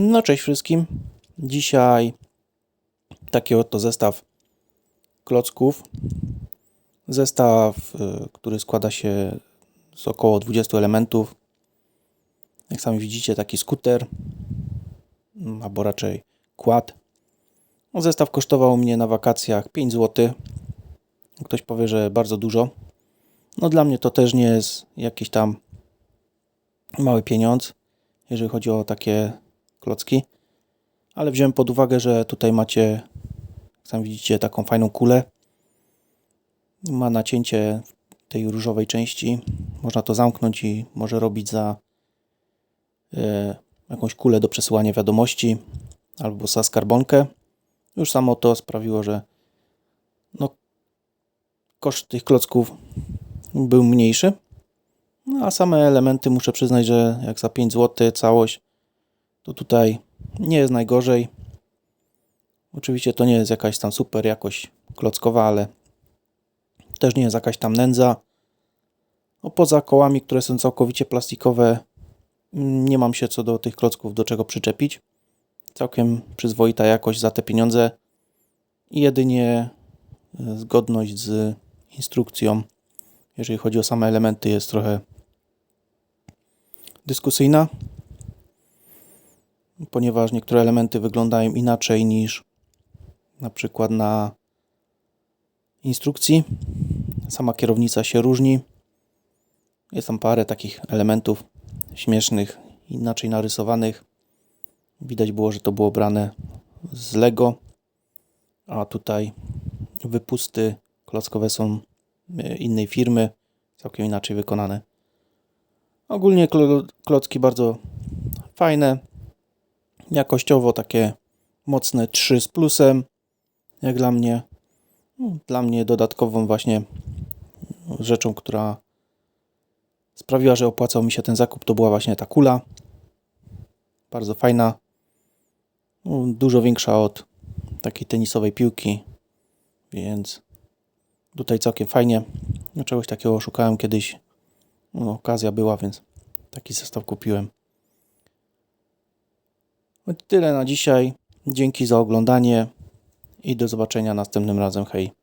No cześć wszystkim. Dzisiaj taki oto zestaw klocków. Zestaw, y, który składa się z około 20 elementów. Jak sami widzicie, taki skuter, albo raczej quad. No, Zestaw kosztował mnie na wakacjach 5 zł. Ktoś powie, że bardzo dużo. No dla mnie to też nie jest jakiś tam mały pieniądz, jeżeli chodzi o takie klocki. Ale wziąłem pod uwagę, że tutaj macie, sami widzicie, taką fajną kulę. Ma nacięcie tej różowej części. Można to zamknąć i może robić za e, jakąś kulę do przesyłania wiadomości albo za skarbonkę. Już samo to sprawiło, że no, koszt tych klocków był mniejszy. No, a same elementy muszę przyznać, że jak za 5 zł całość, to tutaj nie jest najgorzej. Oczywiście to nie jest jakaś tam super jakość klockowa, ale też nie jest jakaś tam nędza. No, poza kołami, które są całkowicie plastikowe, nie mam się co do tych klocków do czego przyczepić. Całkiem przyzwoita jakość za te pieniądze i jedynie e, zgodność z instrukcją, jeżeli chodzi o same elementy, jest trochę dyskusyjna, ponieważ niektóre elementy wyglądają inaczej niż na przykład na instrukcji. Sama kierownica się różni. Jest tam parę takich elementów śmiesznych, inaczej narysowanych. Widać było, że to było brane z Lego, a tutaj wypusty klockowe są e, innej firmy, całkiem inaczej wykonane. Ogólnie klo- klocki bardzo fajne, jakościowo takie mocne 3 z plusem, jak dla mnie. No, Dla mnie dodatkową właśnie rzeczą, która sprawiła, że opłacał mi się ten zakup, to była właśnie ta kula. Bardzo fajna. No, Dużo większa od takiej tenisowej piłki, więc tutaj całkiem fajnie. No, Czegoś takiego szukałem kiedyś. No, okazja była, więc taki zestaw kupiłem. No, Tyle na dzisiaj. Dzięki za oglądanie i do zobaczenia następnym razem. Hej.